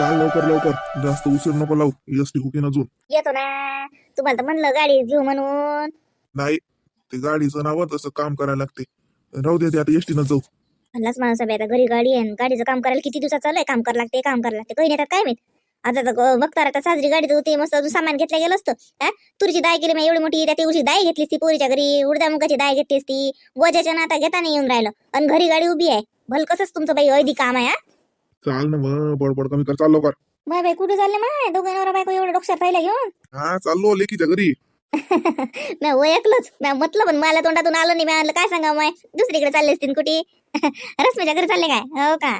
चाल लवकर लवकर? जास्त उशीर नको लावू. एस टी हुकीन अजून. येतो ना. तुम्हाला तर म्हणलं गाडी घेऊ म्हणून. नाही ते गाडीचं नाव तसं काम करायला लागते. राहू दे ते आता एस न जाऊ. म्हणलाच माणूस आता घरी गाडी आहे आणि गाडीचं काम करायला किती दिवसात चालू आहे? काम करायला लागते काम करायला लागते. काही नाही तर काय माहीत? आता तर बघता आता साजरी गाडी होती मस्त अजून सामान घेतलं गेलं असतं. हा? तुरीची दाय केली मी एवढी मोठी त्या दिवशी दाय घेतलीस ती पोरीच्या घरी उडद्या मुगाची दाय घेतलीस ती गोजाच्या नाता घेता नाही येऊन राहिलं. आणि घरी गाडी उभी आहे. भल कसंच तुमचं बाई ऐदी काम आहे हा? चाल ना मग बडबड कमी कर चाल लवकर. बाय बाई कुठे चालले माय दोघं नवरा बायको एवढं डोक्यात राहिला घेऊन? हा चाललो लेकीच्या घरी. मी ओळखलंच मी म्हटलं पण मला तोंडातून आलं नाही मी म्हणलं काय सांगा माय? दुसरीकडे चालले असतील कुठे? रश्मीच्या घरी चालले काय? हो का?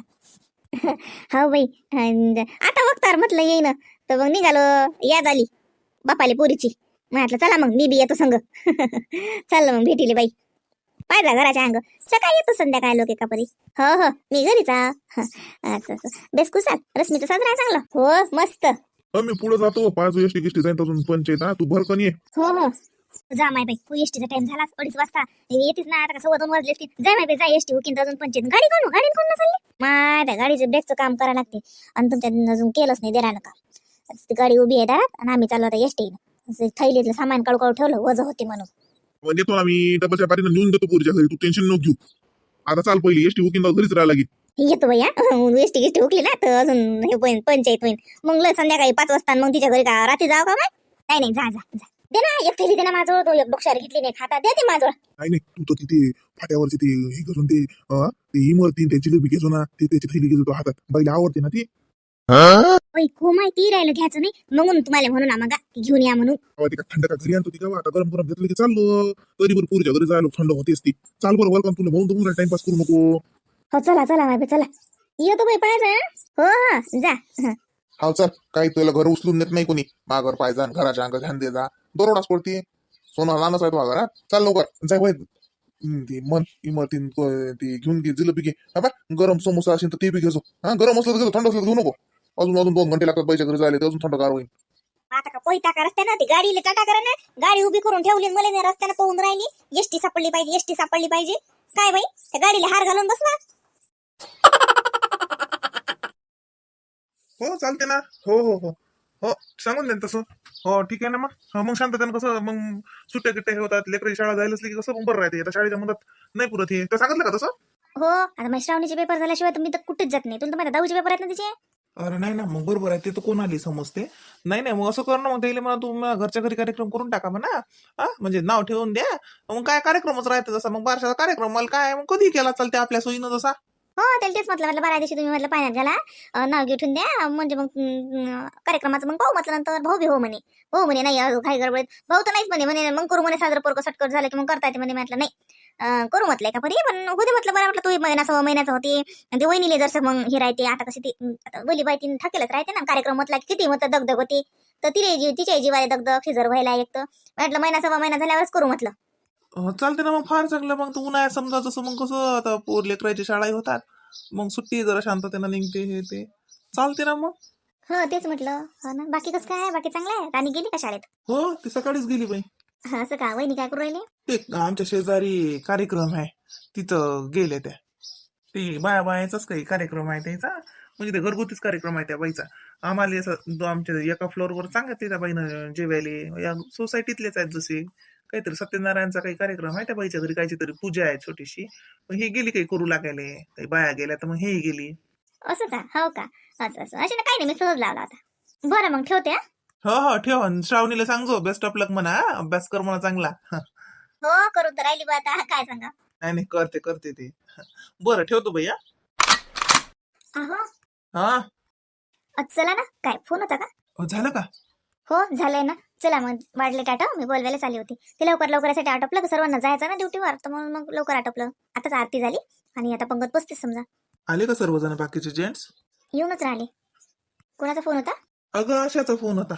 हो बाई. अन आता बघतार म्हटलं येईन. तर मग निघालो याद आली बापाले पोरीची. म्हटलं चला मग मी बी येतो संग. चाललं मग भेटीले बाई. पाहिजा घराच्या अंग. सकाळी येतो संध्याकाळी लोक एका परी हो हो मी घरीच. हं, असं बेस कुसाल रश्मीचं साजरा चांगलं. हो मस्त. अ, मी पुढे जातो. पाच एस टी गिष्टी जाईन अजून. पंचायत हा तू भरकन ये. हो हो. जा माय बाई. तू एसटीचा टाइम झाला अडीच वाजता. येतेच ना आता सव्वा दोन वाजले असतील. जाय माय बाई जा एसटी हुकीन अजून पंचायत. गाडी कोण गाडी कोण चालली? माय त्या गाडीचं ब्रेकचं काम करायला लागते. आणि तुमच्या अजून केलंच नाही देणार का? गाडी उभी आहे दारात आणि आम्ही चाललो आता एसटी थैलीतलं सामान काढू काढू ठेवलं वजन होते म्हणून. मग येतो ना मी डबलच्या पाठीनं नेऊन देतो पुरीच्या घरी तू टेन्शन नको घेऊ. आता चाल पहिली एस टी हुकीन घरीच राहायला लागेल. येतो हा एसटी गिष्टी हुकली ना तर अजून हे होईन पंचायत होईन. मग लय संध्याकाळी पाच वाजता आणि मग तिच्या घरी का रात्री जाऊ का काय नाही नाही जा जा जा. दे ना एक थैली दे ना माझ्याजवळ तो एक डोक्यावर घेतली नाही खाता दे ते माझ्याजवळ. नाही नाही तू तर तिथे फाट्यावरचे ते हे करून ते अ, ते इमरती ते जिलेबी घेतो ना ते त्याची थैली घेतो हातात. बाईला आवडते ना ती? बाई खूप माहिती राहिलं घ्यायचं नाही. म्हणून तुम्हाला म्हणून आम्हाला ती घेऊन या म्हणून. तेव्हा ती का थंड का घरी आणतो ती का आता गरम गरम घेतलं की चाललो. तरी बरं पुरीच्या घरी जायला थंड होतेच ती. चाल बरं वेलकम तुला म्हणून तुम्हाला टाइमपास करू नको. हो चला चला बाई चला. येतो बाई पाहिजे हो. हो जा. हं. हा चल. काही तुला घर उचलून देत नाही कोणी. माघार पाहिजे आणि घराच्या अंग ध्यान दे जा. दरोडाच पडते. सोनं लहानच आहे तो घरात. चाल लवकर. जाय वय ती मन इमरती ती घेऊन घे जिलेबी घे. हा गरम समोसा असेल तर ते बी घेतो हा गरम असलं तर थंड असलं तर घेऊ नको. अजून अजून दोन घंटे लागतात बाईच्या घरी जायला ते अजून थंडगार होईल. आता का पोयता का रस्त्यानं? ती गाडीला टाटा करा ना. गाडी उभी करून ठेवली आणि मला नाही रस्त्यानं पळून राहिली. एसटी सापडली पाहिजे एसटी सापडली पाहिजे. काय बाई? त्या गाडीला हार घालून बसला हो चालते ना. हो हो हो. हो सांगून दे तसं. हो ठीक आहे ना मग? हा, मग शांततेनं कसं मग सुट्ट्या गिट्ट्या हे होतात लेकरी शाळा जायला असली की कसं मग बरं राहते. आता शाळेच्या मधात नाही पुरत हे. तर सांगितलं का तसं? हो आता माझ्या श्रावणीचे पेपर झाल्याशिवाय तुम्ही तर कुठेच जात नाही. तुला तर माहिती दहावीचे पेपर आहेत ना तिचे? अरे नाही ना मग बरोबर आहे ते तर कोण आली समजते? नाही नाही मग असं कर ना मग त्याला म्हणा तू मग घरच्या घरी कार्यक्रम करून टाका म्हणा. हा म्हणजे नाव ठेवून द्या. मग काय कार्यक्रमच राहते जसा मग बारशाचा कार्यक्रम मला काय मग कधी केला चालते आपल्या सोयीनं जसा हो त्याला तेच म्हटलं म्हटलं बारा दिवशी तुम्ही म्हटलं पाण्यात झाला नाव घेऊन द्या म्हणजे मग अं, कार्यक्रमाचं मग पाहू म्हटलं नंतर भाऊ बी हो म्हणे. हो म्हणे नाही अहो, काही गडबडीत भाऊ तर नाहीच म्हणे म्हणे मग करू म्हणे साजरं पोरकं सटकट झालं की मग करता येते म्हणे म्हटलं नाही. करू म्हटलंय का परी पण होते म्हटलं बरं म्हटलं तू महिना सव्वा महिन्याचं होते. आणि ते वहिनीले जरसं मग हे राहते आता कशी ती बोली बाई तीन थकेलच राहते ना कार्यक्रम म्हटला किती होतं दगदग होती. तर तिने तिच्या जीवाला दगदग शिजर व्हायला एक तर. म्हटलं महिना सव्वा महिना झाल्यावरच करू म्हटलं. चालते ना मग फार चांगलं. मग तू उन्हाळ्यात समजा जसं मग कसं आता पोर लेकराची शाळाही होतात. मग सुट्टी जरा शांततेनं निघते हे ते. चालते ना मग. हो तेच म्हटलं. हो ना बाकी कसं काय? बाकी चांगलं आहे? राणी गेली का शाळेत? हो ती सकाळीच गेली बाई. असं का? वहिनी काय करू राहिली ते आमच्या शेजारी कार्यक्रम आहे. तिथं गेले त्या. ते बाया बायाचाच काही कार्यक्रम आहे त्याचा. म्हणजे ते घरगुतीच कार्यक्रम आहे त्या बाईचा. आम्हाला असं दो- आमच्या एका फ्लोअरवर सांगते त्या बाईनं जेवायले या सोसायटीतलेच आहेत जसे. काहीतरी सत्यनारायणचा काही कार्यक्रम आहे त्या बाईच्या घरी. कायची तरी पूजा आहे छोटीशी. मग हे गेली काही करू लागायले. काही बाया गेल्या तर मग हेही गेली. असं का? हो का? असं असं. असे ना काही नाही मी सहज लावला होता बरं मग ठेवते हा. हो हो ठेव. श्रावणीला सांगजो बेस्ट ऑफ लक म्हणा हा. अभ्यास कर म्हणा चांगला. हो. करून तर राहिली बा आता. काय सांगा? नाही नाही करते करते ते. बरं ठेवतो भैया अहो. हा. अ, चला ना. काय फोन होता का? हो, झालं का? हो झालंय ना. चला मग वाढले टाटा. मी बोलवायला चालली होती. ते लवकर लवकर यासाठी आटोपलं का? सर्वांना जायचं ना ड्युटीवर तर म्हणून मग लवकर आटोपलं. आताच आरती झाली. आणि आता पंगत बसतेच समजा. आले का सर्वजण बाकीचे जेंट्स येऊनच राहिले. कोणाचा फोन होता? अगं अशाचा फोन होता.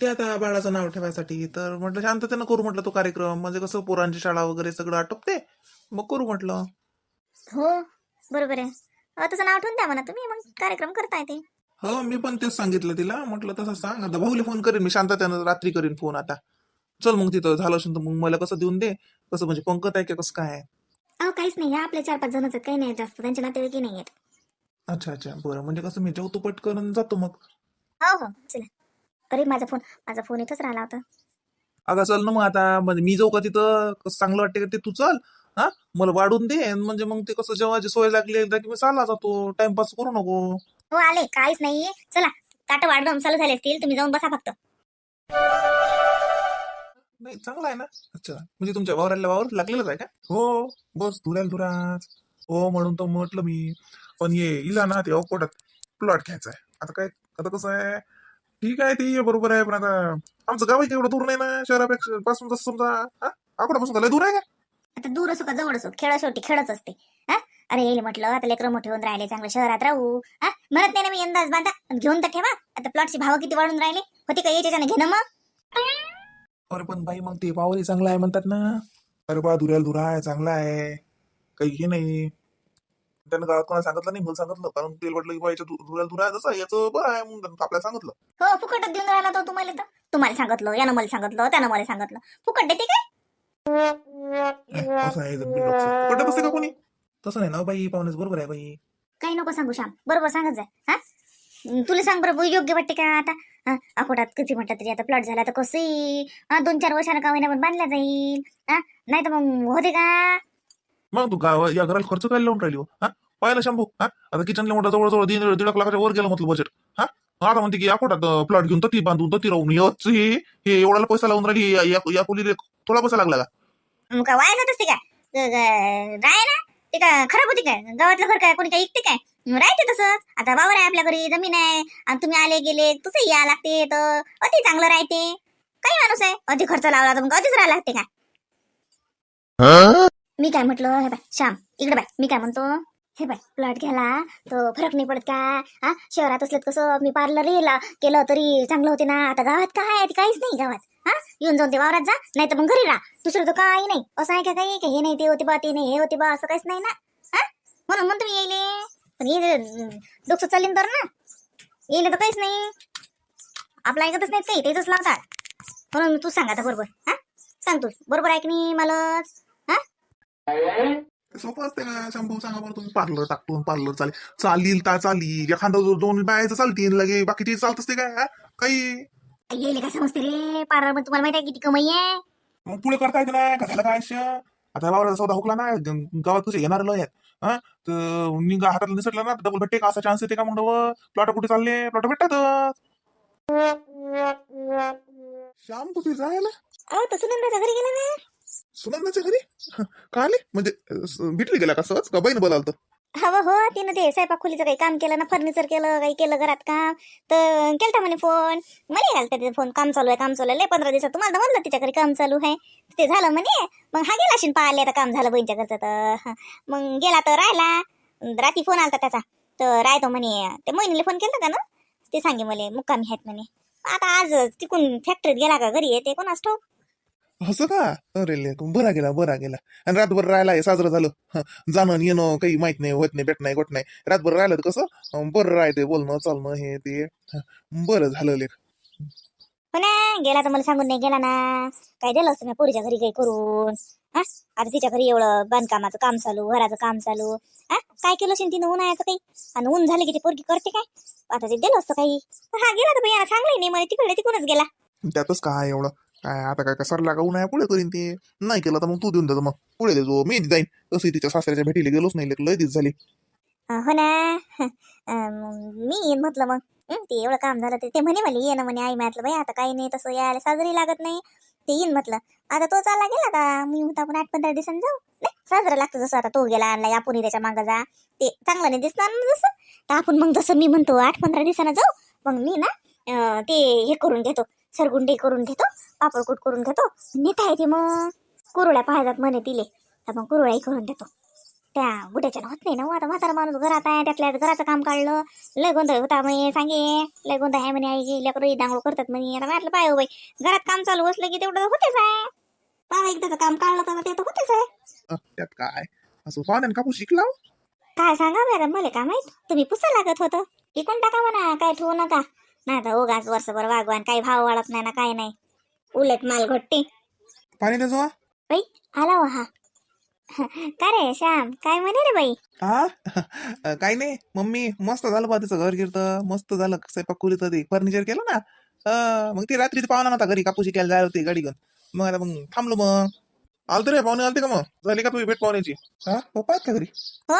ते आता बाळाचं नाव ठेवायसाठी तर म्हटलं शांततेनं करू म्हटलं तो कार्यक्रम. म्हणजे कसं पोरांची शाळा वगैरे सगळं आटोपते. मग करू म्हटलं. हो बरोबर आहे. अ, तसं नाव ठेवून द्या म्हणा तुम्ही मग कार्यक्रम करता येते हो मी पण तेच सांगितलं तिला. म्हटलं तसं सांग. आता भाऊला फोन करेन मी शांततेनं रात्री करीन फोन आता. चल मग तिथं झालं असेल तर मग मला कसं देऊन दे. कसं म्हणजे पंकत आहे की कसं काय आहे? अहो काहीच नाही. ह्या आपले चार पाच जणच काही नाही जास्त. त्यांचे नातेवाईकही नाही आहेत. अच्छा अच्छा. बरं. म्हणजे कसं मी जेवतो पटकन आणि जातो मग. हो हो. चला. अरे माझा फोन. माझा फोन इथंच राहिला होता. अगं चल ना मग आता. म्हणजे मी जाऊ का तिथं? कसं चांगलं वाटते का ते? तू चल. हा? मला वाढून दे. आणि म्हणजे मग ते कसं जेव्हाची सोय लागली एकदा की मी चालला जातो. टाइमपास करू नको. हो आले. काहीच नाही चला. ताट वाढवून चालू झाले असतील. तुम्ही जाऊन बसा फक्त. नाही चांगला आहे ना. अच्छा. म्हणजे तुमच्या वावराला वावर लागलेलंच आहे का? हो. बस धुऱ्याला धुराच हो म्हणून तर म्हटलं मी. पण ये इला ना ते अवकोटात प्लॉट घ्यायचा आहे. आता काय आता कसं आहे. ठीक आहे ते बरोबर आहे. पण आता आमचं गाव एवढं दूर नाही ना शहरापेक्षा पासून जसं समजा हा? अकोटापासून लय दूर आहे का? आता दूर असो का जवळ असो? खेळ शेवटी खेळच असते. हा? अरे येईल म्हटलं आता लेकरं मोठे होऊन राहिले चांगलं शहरात राहू. हा? म्हणत नाही ना मी अंदाज बांधा. पण घेऊन तर ठेवा. आता प्लॉटची भाव किती वाढून राहिले? होते का याच्याने घेणं मग? अरे पण बाई मग ते वावरही चांगला आहे म्हणतात ना. अरे बा धुऱ्याला धुरा आहे चांगला आहे. काही हे नाही. त्यानं गावात कोणाला सांगितलं नाही मला सांगितलं. कारण तेल वाटलं की बा याच्या धु- धुऱ्याला धुरा आहे जसं याचं बरं आहे म्हणून आपल्याला सांगितलं. हो फुकटच देऊन राहिला तो तुम्हाला तर. तुम्हाला सांगितलं यानं मला सांगितलं त्यानं मला सांगितलं. फुकट देते काय असं आहे. फुकटात असते का कोणी? तसं नाही ना बाई पाहुणेच बरोबर आहे बाई. काही नको सांगू श्याम. बरोबर सांगत जाय हा? हं, तुला सांग बरोबर योग्य वाटते का आता? हा, अकोटात किती म्हटलं तरी आता प्लॉट झाला तर कसंही हा, दोन चार वर्षानं का पण बांधला जाईल. हा? नाही तर मग होते का? मग तू गाव या घराला खर्च काय लावून राहिली हो. हा? पाहिलं शंभू? हा? आता किचनला मोठा जवळजवळ दीड दीड लाख लाखाच्या वर गेलं म्हटलं बजेट हा? आता म्हणते की अकोटात प्लॉट घेऊन तती बांधून तती राहून. यच हे हे एवढ्याला पैसा लावून राहिली या- या- या खोलीला थोडा पैसा लागला का? मग काय वाया जात असते काय? ग- ग- राय ना? ते काय खराब होती काय? गावातलं घर काय? कोणी काय ऐकते काय? राहते तसंच. आता वावर आहे आपल्या घरी जमीन आहे. आणि तुम्ही आले गेले तसंही या लागते. तर अति चांगलं राहते. काही माणूस आहे. अधिक खर्च लावला तर मग अतिच राहायला लागते काय? मी काय म्हटलं? हे बाय श्याम इकडे बाय मी काय म्हणतो? हे बाय प्लॉट घ्यायला तर फरक नाही पडत का? हा शहरात असलं कसं मी पार्लर येला केलं तरी चांगलं होते ना. आता गावात काय आहे? ते काहीच नाही गावात. हा येऊन जाऊन ते वावरात जा नाही तर मग घरी राहा. दुसरं तर काही नाही. असं आहे का काही? का हे नाही ते होते बा ते नाही हे होते बा असं काहीच नाही ना. हा म्हणून म्हणतो मी येईले पण ये डोकं चालेल तर ना. येईल तर काहीच नाही. आपलं ऐकतच नाही ते तेच लावतात. म्हणून तू सांग आता बरोबर. हा सांग तू. बरोबर ऐकणी की मलाच? हा? सोपं असते का? शंभू सांगा बरं तुम्ही पार्लर टाकतो पार्लर चालेल. चालील ता चालील. एखादा दोन बायाचं चालतील लगे बाकीची चालत असते काय हा? काही? येईल काय समजते रे? पार्लरमध्ये तुम्हाला माहिती आहे किती कमाई आहे? मग पुढे करता येते ना का झालं काय आयुष्य? आता वावराचा सौदा हुकला ना ग- गावात कसे येणार लय आहेत. हा? तर निघा हातात निसटलं ना डबल भेटते का? असा चान्स येते का म्हणलं प्लॉट कुठे चालले? प्लॉट भेटतात श्याम कुठे जायला अहो सुनंदाच्या घरी गेला ना? सुनंदाच्या घरी? का आले? म्हणजे भेटली गेला का सहज? का बहीण बोलाल तर हवं हो तिनं ते स्वयंपाक खोलीचं काही काम केलं ना फर्निचर केलं काही केलं घरात काम तर केलता म्हणे फोन. मला घालता तिथे फोन काम चालू आहे काम चालू आहे. लय पंधरा दिवसात तुम्हाला तर म्हणलं तिच्या घरी काम चालू आहे. ते झालं म्हणे मग हा गेला शिन पाहिले आता काम झालं बहिणीच्या घरचं तर. हा. मग गेला तर राहिला. रात्री फोन आलता त्याचा. तर राहतो म्हणे ते मोहिनीला फोन केला का ना? ते सांगे मला मुक्कामी आहेत म्हणे. आता आज तिकून फॅक्टरीत गेला का? घरी येते कोणाच ठाऊक? असं का? अरे ले बरा गेला बरा गेला. आणि रातभर राहायला हे साजरं झालं. जाणं येणं काही माहीत नाही होत नाही भेट नाही गोट नाही. रातभर राहिलं तर कसं? बरं राहते बोलणं चालणं हे ते. बरं झालं लेख. हो ना गेला तर मला सांगून नाही गेला ना. काय दिलं असतं मी पोरीच्या घरी काही करून? हा? आता तिच्या घरी एवढं बांधकामाचं काम चालू घराचं काम चालू. हा? काय केलं असेल तिनं उन्हाळ्याचं काही? आणि ऊन झालं की ती पोरगी करते काय? आता ते दिलं असतं काही. हा गेला तर बाई चांगलं नाही मला तिकडे तिकडूनच गेला. त्यातच काय एवढं? काय आता काय कसर लागा उन्हाळ्या पुढे करीन ते? नाही केलं तर मग तू देऊन देतो मग. पुढे देतो मी जाईन. तसं तिच्या सासऱ्याच्या भेटीला गेलोच नाही. लय दिस झाली. हो ना. मी येईन म्हटलं मग. ते एवढं काम झालं ते. ते म्हणे मला ये ना म्हणे आई म्हटलं बाई आता काही नाही तसं यायला साजरी लागत नाही. ते येईन म्हटलं. आता तो चालला गेला का? मी म्हणतो आपण आठ पंधरा दिवसांनी जाऊ. नाही साजरा लागतं जसं आता तो गेला आणला आपण त्याच्या मागं जा. ते चांगलं नाही दिसणार ना जसं. तर आपण मग जसं मी म्हणतो आठ पंधरा दिवसानं जाऊ. मग मी ना ते हे करून घेतो सरगुंडी करून घेतो पापडकूट करून घेतो नेता येते मग. कुरड्या पाहतात म्हणे तिले. तर मग कुरड्याही करून देतो. त्या गुड्याच्या होत नाही ना हो, आता म्हातारा माणूस घरात आहे त्यातल्या घराचं काम काढलं. लय गोंधळ होता म्हणे सांगे. लय गोंधळ आहे म्हणे आई लेकरं डांगळू करतात म्हणे. आता म्हटलं पाय हो बाई घरात काम चालू असलं की तेवढं होतेच आहे. पाहा एकदाचं काम काढलं तर ते तर होतेच आहे. त्यात काय? असं कापूस शिकला हो. काय सांगा मॅडम मला का माहीत. तुम्ही पुसा लागत होतं. इकून टाका म्हणा काय ठेवू नका. नाही तर उगाच वर्षभर वागवान काही भाव वाढत नाही ना काही नाही. उलट माल घट्टी. पाणी द्यायचो बाई आला हो हा. का रे श्याम? काय म्हणे रे बाई? हा? काही नाही. मम्मी मस्त झालं बा तिचं घर गिरतं. मस्त झालं स्वयंपाक खोलीत ते. फर्निचर केलं ना? अं, मग ती रात्री पाहुणा नव्हता घरी. कापूस घ्यायला जायला होती गाडी घेऊन. मग आता मग थांबलो मग. आलते रे पाहुणे आलते का मग? झाली का तुझी भेट पाहुण्याची? हा? पप्पा आहेत का घरी? हो?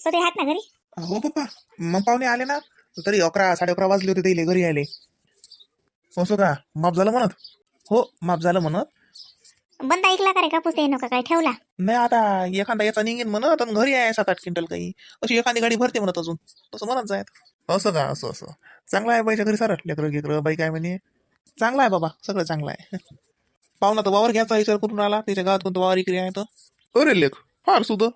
तो ते हात ना घरी? हो पप्पा. मग पाहुणे आले ना? तरी अकरा साडे अकरा वाजले होते त्याले घरी आले असं का माप झालं म्हणत? हो माप झालं म्हणत. बंद ऐकला का रे कापूस ते नका काय? ठेवला. नाही आता एखादा याचा निघेन म्हणत आणि घरी आहे सात आठ क्विंटल काही. अशी एखादी गाडी भरते म्हणत अजून. तसं म्हणत जायत असं का असं असं. चांगलं आहे बाईच्या घरी सारं लेकरं घेकरं बाई काय म्हणे? चांगलं आहे बाबा सगळं चांगलं आहे. पाहुणा तर वावर घ्यायचा विचार करून आला. त्याच्या गावात कोणतं वावर इकडे आहे तर. अरे लेख फार सुद्धा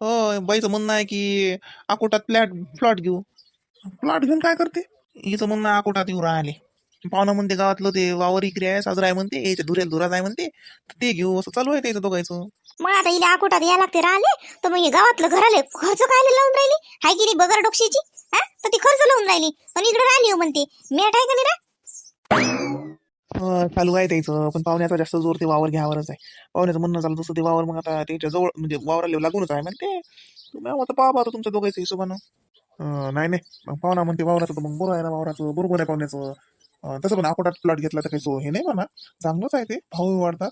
हो बाईचं म्हणणं आहे की अकोटात फ्लॅट फ्लॉट घेऊ. प्लॉट घेऊन काय करते? हिचं म्हणणं आहे अकोटात येऊ राहिले. पाहुणा म्हणते गावातलं ते वावर इकडे आहे साजरा आहे म्हणते याच्या धुऱ्याला धुराच आहे म्हणते तर ते घेऊ असं चालू आहे त्याचं दोघायचं मग आता इले आकुटात या लागते राहिले तर मग हे गावातलं घर आले खर्च काय लावून राहिली? हाय की नाही बगर डोक्षीची हा? तर ती खर्च लावून राहिली. आणि इकडे राहिली हो म्हणते. मेट आहे का नाही रा अं, चालू आहे त्याचं पण पाहुण्याचा जास्त जोर ते वावर घ्यावरच आहे. पाहुण्याचं म्हणणं झालं तसं ते वावर मग आता त्याच्याजवळ म्हणजे वावराला लागूनच आहे म्हणते. तुम्ही आता पाहा आता तुमच्या दोघांचं हिशोबानं. नाही नाही. मग पाहुणा म्हणते वावराचं तर मग बरोबर आहे ना वावराचं बरोबर आहे पाहुण्याचं. तसं पण अकोटात प्लॉट घेतला तर काही सो हे नाही म्हणा चांगलंच आहे ते. भाऊ वाढतात.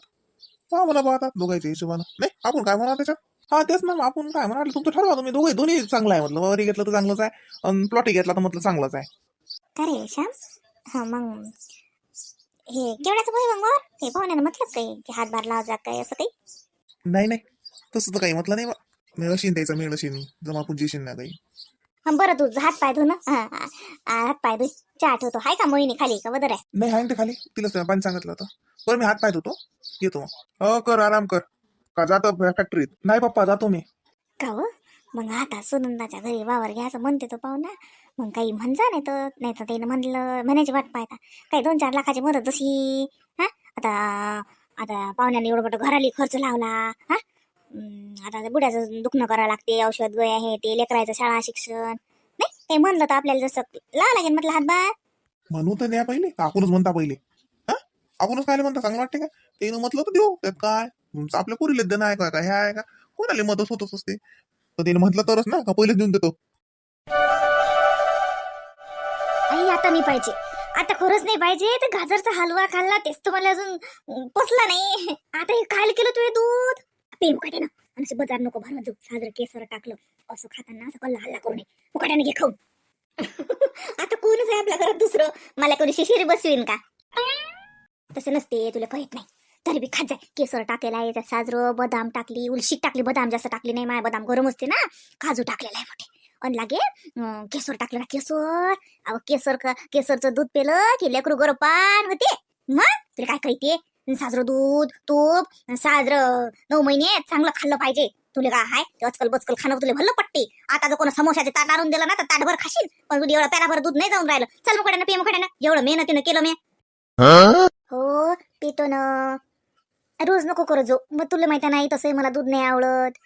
पहा म्हणा पाहतात दोघांच्या हिशोबानं. नाही आपण काय म्हणा त्याच्यात? हा तेच ना आपण काय म्हणा तुमचं ठरवा तुम्ही. दोघे दोन्ही चांगलं आहे म्हटलं. वावरी घेतलं तर चांगलंच आहे आणि प्लॉटही घेतला तर म्हटलं चांगलंच आहे. का रे श्याम. हा मग हे केवढ्याचं मग हे पाहुण्यानं म्हटलं काही? की हातभार लावा काय असं काही? नाही नाही. तसं तर काही म्हटलं नाही बा. मिळशीन त्याचा मिळशीन. जमा पुंजीशीन ना काही. बरं तू हात पाय धु ना. हात पाय धु चहा ठेवतो. हाय का मोहिनी खाली का बदर आहे? नाही आहे ना ते खाली. तिला पाणी सांगितलं होतं. बरं मी हात पाय धुतो. येतो मग. हो कर आराम कर. का जातो फॅक्टरीत नाही पप्पा जातो मी. का हो? मग आता सुनंदाच्या घरी वावर घ्यायचं म्हणते तो पाहुणा. मग काही म्हणजा नाही तर नाही तर त्यानं म्हणलं म्हणायची वाट पाहता. काही दोन चार लाखाची मदत जशी हा? आता आता पाहुण्याने एवढं मोठं घराली खर्च लावला हा? आता त्या बुड्याचं दुखणं करावं लागते औषध गोळ्या हे ते लेकरायचं शाळा शिक्षण. नाही काही म्हणलं तर आपल्याला जसं लावा लागेल म्हटलं हातभार. म्हणू तर द्या पहिले का आपणच म्हणता पहिले? हा? आपणच काय म्हणता चांगलं वाटते का? ते म्हटलं तर देऊ त्यात काय? आपल्या पोरीला देणं आहे का हे आहे का? कोणाला मदत होतच असते? तर त्याने म्हटलं तरच ना का पहिलेच देऊन देतो. आई आता नाही पाहिजे. आता खरंच नाही पाहिजे तर गाजरचा हलवा खाल्ला तेच तुम्हाला अजून पचला नाही. आता हे खायला केलं तुझे दूध? पे मुकाट्यानं आणि असं बजार नको भरत जाऊ साजरं केसर टाकलं. असं खाताना असं कल्ला हल्ला करू नये. मुकाट्याने घे खाऊन. आता कोणच आहे आपल्या घरात दुसरं? मला कोणी शिशिरी बसवीन का? तसं नसते तुला कळत नाही. तरी बी खात जाय केसर टाकलेला आहे त्यात साजरं बदाम टाकली उलशीक टाकली बदाम जास्त टाकली नाही माय बदाम गरम असते ना. काजू टाकलेला आहे मोठे. आणि लागे केसर टाकलं ना केसर अहो केसर केसरचं दूध पेलं की लेकरू गरम पान होते. मग? तुला काय कळते? साजरं दूध तूप साजरं. नऊ महिने चांगलं खाल्लं पाहिजे. तुला काय हाय? ते आजकाल बचकल खाणं तुला भल्लं पट्टी आता जर कोणा समोशाचे ताट आणून दिलं ना तर ताटभर खाशील. पण तुला एवढं पॅराभर दूध नाही जाऊन राहिलं. चल मुकड्यानं पे मुकड्यानं एवढं मेहनतीनं केलं मी. हो पितो ना. रोज नको करू जाऊ. मग तुला माहिती नाही तसंही मला दूध नाही आवडत.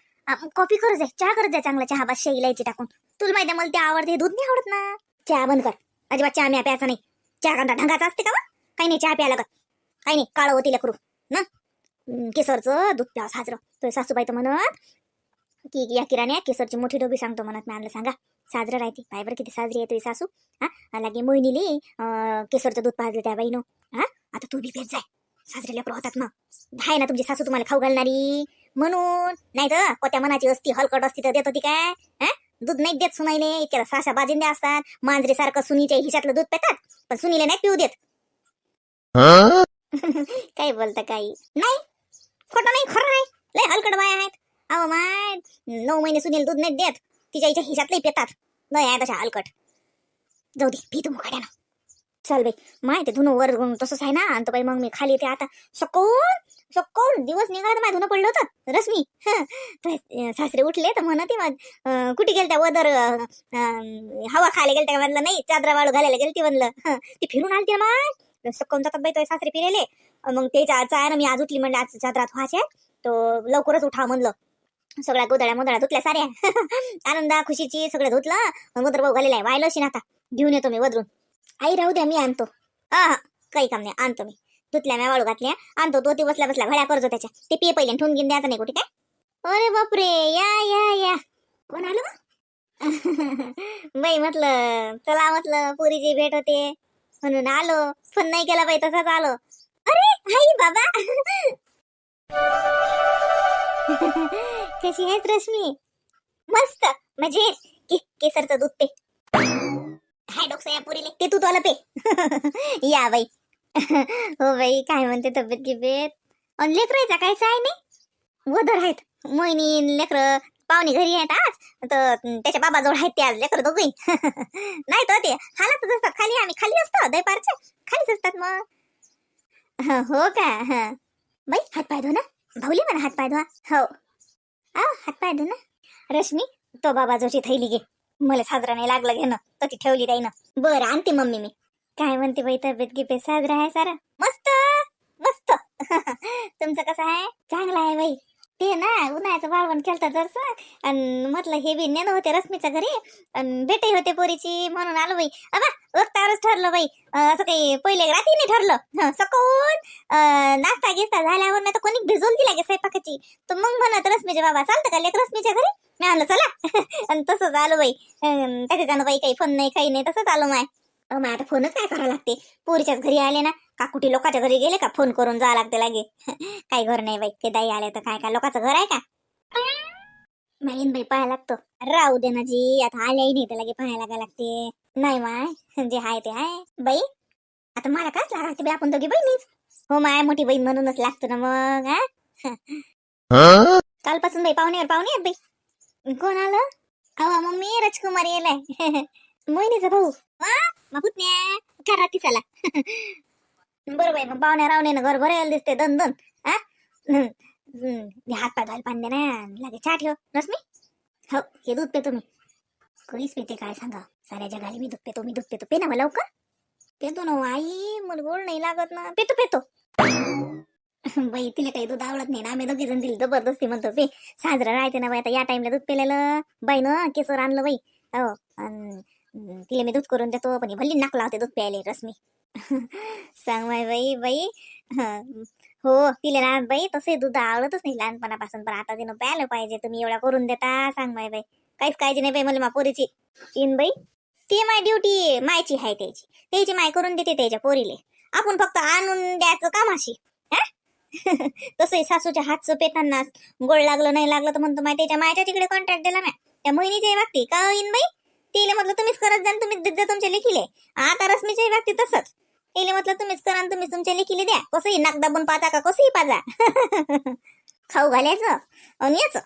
कॉफी करत जाय चहा करत जाय चांगला चहा बा शेई इलायची टाकून. तुला माहिती आहे मला ते आवडते. दूध नाही आवडत ना. चहा बंद कर. अजिबात चहा म्या प्यायचा नाही. चहा कांदा ढंगाचा असते का काही नाही चहा प्यायला का काही नाही काळं होती लेकरू ना? केसरचं दूध प्यावं साजरं. तो सासूबाई तर म्हणत की या किराण्या केसरची मोठी डोबी सांगतो म्हणत मी आणलं सांगा. साजरं राहते. पाय बरं किती साजरी आहे तुझी सासू. हा? लागे मोहिनीली अं, केसरचं दूध पाजलं त्या बाईनं. हा? आता तू बी भेट जाय. साजरे लेकरं होतात ना हाय ना तुमची सासू तुम्हाला खाऊ घालणारी. म्हणून नाही तर कोत्या मनाची असती हलकट असती तर देत होती काय? हा? दूध नाही देत सुनाईले. इतक्या साशा बाजिंद्या असतात. मांजरी सारखं सुनीच्या हिशातलं दूध पितात. पण सुनीले नाही पिऊ देत. काय बोलता काही. नाही खोटं नाही खरं नाही. लय हलकड बाया आहेत. अहो माय नऊ महिने सुनील दूध नाही देत. तिच्या हिच्या हिशातले पेतात. नाही आहे तशा हलकट. जाऊ दे पी तू मुखाड्यानं चल बाई माय ते धुणं वर तसंच आहे ना. आणि तर बाई मग मी खाली येते आता. सकून सकून दिवस निघाला तर माझ्या धुणं पडलं होतं. रश्मी. तर, सासरे उठले तर म्हणते मग कुठे गेलत्या वदर? हवा खायला गेलत्या म्हणलं? नाही चादरा वाळू घालायला गेलती म्हणलं. ती फिरून आलती ना मग सकून जातात बाई तो सासरे फिरेले मग ते चाय ना मी आज उठली म्हणलं आज चादरात व्हायचे तो लवकरच उठा म्हणलं. सगळ्या गोदळ्या मोदळ्या धुतल्या साऱ्या. आनंदा खुशीची सगळं धुतलं. मग वदर भाऊ घालेला आहे वायलं शिन आता घेऊन येतो मी वदरून. आई राहू द्या मी आणतो. हा काही काम नाही आणतो मी. धुतल्या मी वाळू घातल्या आणतो. तो ती बसल्या बसल्या घड्या करतो त्याच्या. ते पिये पहिले ठेवून घेऊन द्यायचं नाही कुठे काय? अरे बापरे या या या. कोण आलो बाई म्हटलं चला म्हटलं पुरीची भेट होते. म्हणून आलो. फोन नाही केला बाई तसाच आलो. अरे हाय बाबा. कशी आहेस रश्मी? मस्त. म्हणजे के केसरचं दूध पे. हाय डॉक्टर या पुरीले. ते तू तुला पे. या बाई. हो बाई काय म्हणते तब्येत गिबेत आणि लेकरायचा काय आहे नाही? वदर आहेत. मोहिनी लेकर पाहुणे घरी आहेत आज. तर त्याच्या बाबाजवळ आहेत ते आज लेकर दोघी नाही तर ते हालातच असतात. खाली आम्ही खाली असतो दैपारच्या खालीच असतात मग. हो का? हा. बाई हात पाय धो ना. भाऊली म्हणा हात पाय धुवा. हो. आ हात पाय धो ना. रश्मी तो बाबाजवळची थैली घे. मला साजरा नाही लागलं घेणं. तर ती ठेवली ताई ना बरं आणते मम्मी मी. काय म्हणते बाई तब्येत गिबेत साजरा आहे सारा? मस्त! मस्त! तुमचं कसं आहे? चांगलं आहे बाई. ते ना उन्हाळ्याचं बाळवण खेळतात जरसं आणि म्हटलं हे बी नेणं होते रश्मीच्या घरी आणि भेटही होते पोरीची म्हणून आलो बाई. अबा वक्तावरच ठरलं बाई. असं काही पहिले रात्रीने ठरलं. सकून अं, नाश्ता गिस्ता झाल्यावर नाही तर कोणी भिजून दिला गे स्वयंपाकाची. तर मग म्हणत रश्मीचे बाबा चालतं का लेक रश्मीच्या घरी? मी आणलं चला. आणि तसंच आलो बाई. अं, बाई काही फोन नाही काही नाही तसंच आलो माय. मग आता फोनच काय करावं लागते? पोरीच्याच घरी आले ना का कुठे लोकांच्या घरी गेले का? फोन करून जावं लागते लागे. काही घर नाही बाई ते दाई आले तर काय काय लोकांचं घर आहे का? माहीन बाई पाहायला लागतो. राहू दे ना जी आता आल्याही नाही तर लगे पाहायला लागा लागते. नाही माय जे आहे ते आहे. बाई आता मला काच लागा लागते बाई आपण दोघी बहिणीच? हो माय मोठी बहीण म्हणूनच लागतो ना मग हा? कालपासून बाई पाहुण्यावर पाहुणे आहेत बाई. कोण आलं? अहो मम्मी राजकुमारी येलाय मोहिनीचा भाऊ. मग रात्री चला बरोबर मग पाहुण्या रावण्यानं घर भरायला दिसते दन दन. हात पाय धुवायला पाणी ना लागे चहा ठेव. रश्मी? हो हे दूध पे तुम्ही कोणीच पिते काय सांगा? साऱ्या जगाला मी दूध पेतो मी दूध पेतो. पे ना मला लवकर. पेतो ना हो, आई मला गोड नाही लागत ना. पेतो पेतो. बाई तिला काही दूध आवडत नाही ना. आम्ही दोघे जण दिली जबरदस्ती म्हणतो पे साजरा राहते ना बाई आता या टाइमला दूध पेलेलं. बाई ना केसर आणलं बाई. हो अन तिला मी दूध करून देतो पण भल्ली नाक लावते दूध प्यायले रश्मी. सांग माय बाई बाई. हो तिला ना बाई तसे दूध आवडतच नाही लहानपणापासून पण आता तिनं प्यायला पाहिजे तुम्ही एवढा करून देता सांग माय बाई. काहीच काळजी नाही बाई मला मा पोरीची. तीन बाई ती माय ड्युटी मायची आहे त्याची. त्याची माय करून देते त्याच्या पोरीले. आपण फक्त आणून द्यायचं कामाशी तसंही सासूच्या हातचं पेताना गोड लागलं नाही लागलं तर म्हणतो माय त्याच्या मायच्या तिकडे कॉन्ट्रॅक्ट दिला ना. त्या मोहिनीच्या वागते. का हो इन बाई? तिले म्हटलं तुम्हीच करत जा तुम्ही तुम्हीच देत जा तुमच्या लेखीले. आता रश्मीच्या वागती तसंच. तिले म्हटलं तुम्हीच करा आणि तुम्हीच तुमच्या लेखीले द्या. कसंही नाक दाबून पाचा का कसंही पाजा. खाऊ घालायचं आणि याचं.